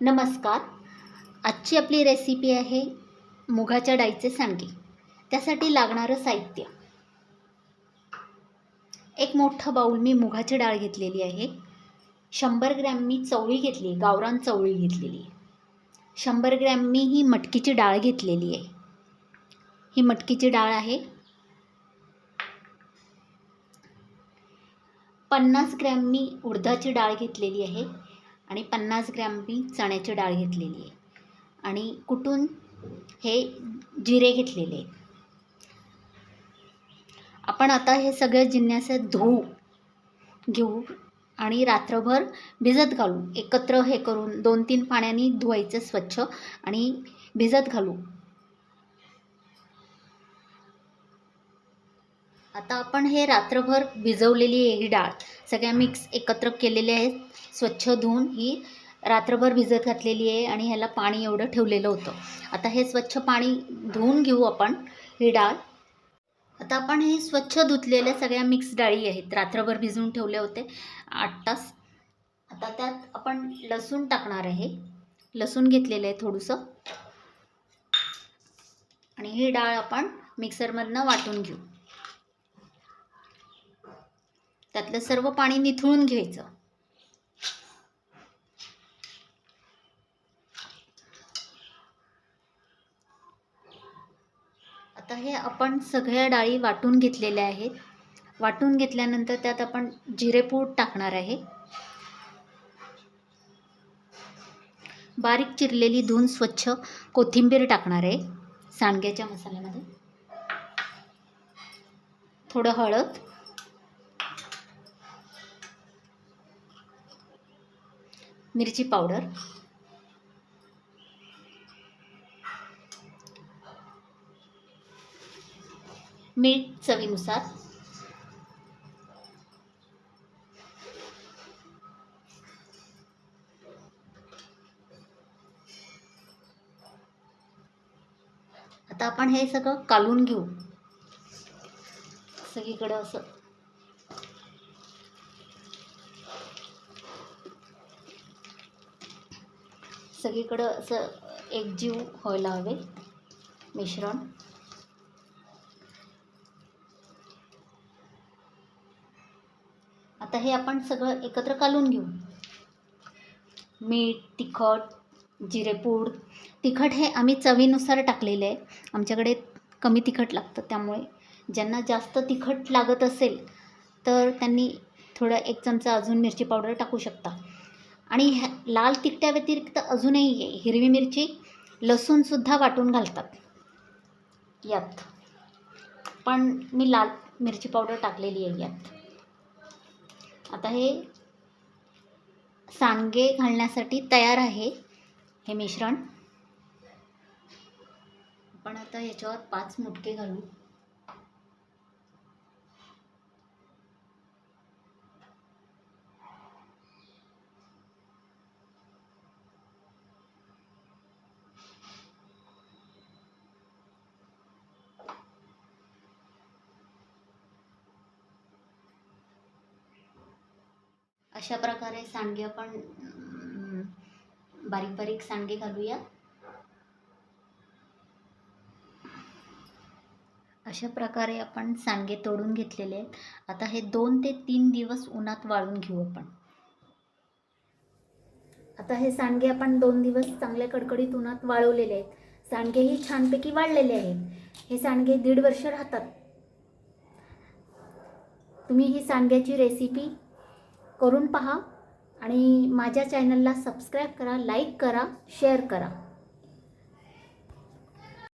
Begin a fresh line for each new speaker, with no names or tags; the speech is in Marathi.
नमस्कार. आजची आपली रेसिपी आहे मुगाच्या डाळीचे सांडगे. त्यासाठी लागणारं साहित्य. एक मोठं बाऊल मी मुगाची डाळ घेतलेली आहे. शंभर ग्रॅम मी चवळी घेतली गावरान चवळी घेतलेली आहे. शंभर ग्रॅम मी ही मटकीची डाळ घेतलेली आहे. ही मटकीची डाळ आहे. पन्नास ग्रॅम मी उडदाची डाळ घेतलेली आहे. आणि पन्नास ग्रॅम मी चण्याची डाळ घेतलेली आहे. आणि कुटून हे जिरे घेतलेले आहेत. आपण आता हे सगळे जिन्नस धुवू घेऊ आणि रात्रभर भिजत घालू. एकत्र हे करून दोन तीन पाण्याने धुवायचं स्वच्छ आणि भिजत घालू. आता आपण हे रात्रभर भिजवलेली आहे ही डाळ. सगळ्या मिक्स एकत्र केलेले आहे स्वच्छ धुवून ही रात्रभर भिजत घातलेली आहे आणि ह्याला पाणी एवढं ठेवलेलं होतं. आता हे स्वच्छ पाणी धुवून घेऊ आपण ही डाळ. आता आपण हे स्वच्छ धुतलेल्या सगळ्या मिक्स डाळी आहेत. रात्रभर भिजवून ठेवले होते. आठ तास. आता त्यात आपण लसूण टाकणार आहे. लसूण घेतलेलं आहे थोडंसं. आणि ही डाळ आपण मिक्सरमधनं वाटून घेऊ. त्यातलं सर्व पाणी निथळून घ्यायचं. आता हे आपण सगळ्या डाळी वाटून घेतलेल्या आहेत. वाटून घेतल्यानंतर त्यात आपण जिरेपूड टाकणार आहे. बारीक चिरलेली धुवून स्वच्छ कोथिंबीर टाकणार आहे सांडग्याच्या मसाल्यामध्ये. थोडं हळद. मिरची पावडर. मीठ चवीनुसार. आता आपण हे सगळं कालून घेऊ. सगळीकडं असं सगळीकडं असं एकजीव व्हायला हवे. मिश्रण. आता हे आपण सगळं एकत्र कालून घेऊ. मीठ तिखट जिरेपूड. तिखट हे आम्ही चवीनुसार टाकलेले आहे. आमच्याकडे कमी तिखट लागतं त्यामुळे. ज्यांना जास्त तिखट लागत असेल तर त्यांनी थोडं एक चमचा अजून मिरची पावडर टाकू शकता. आणि ह्या लाल तिखट्या व्यतिरिक्त अजूनही हिरवी मिरची लसूणसुद्धा वाटून घालतात. यात. पण मी लाल मिरची पावडर टाकलेली आहे यात. आता हे सांडगे घालण्यासाठी तयार आहे हे मिश्रण. आपण आता याच्यावर पाच मुटके घालू. अशा प्रकारे सांडगे आपण बारीक बारीक सांडगे घालूया. अशा प्रकारे आपण सांडगे तोडून घेतलेले आहेत. आता हे दोन ते तीन दिवस उन्हात वाळून घेऊ आपण. आता हे सांडगे आपण दोन दिवस चांगल्या कडकडीत उन्हात वाळवलेले आहेत. सांडगेही छानपैकी वाळलेले आहेत. हे सांडगे दीड वर्ष राहतात. तुम्ही ही सांडग्याची रेसिपी करून पहा आणि माझ्या चॅनलला सबस्क्राईब करा लाईक करा शेअर करा.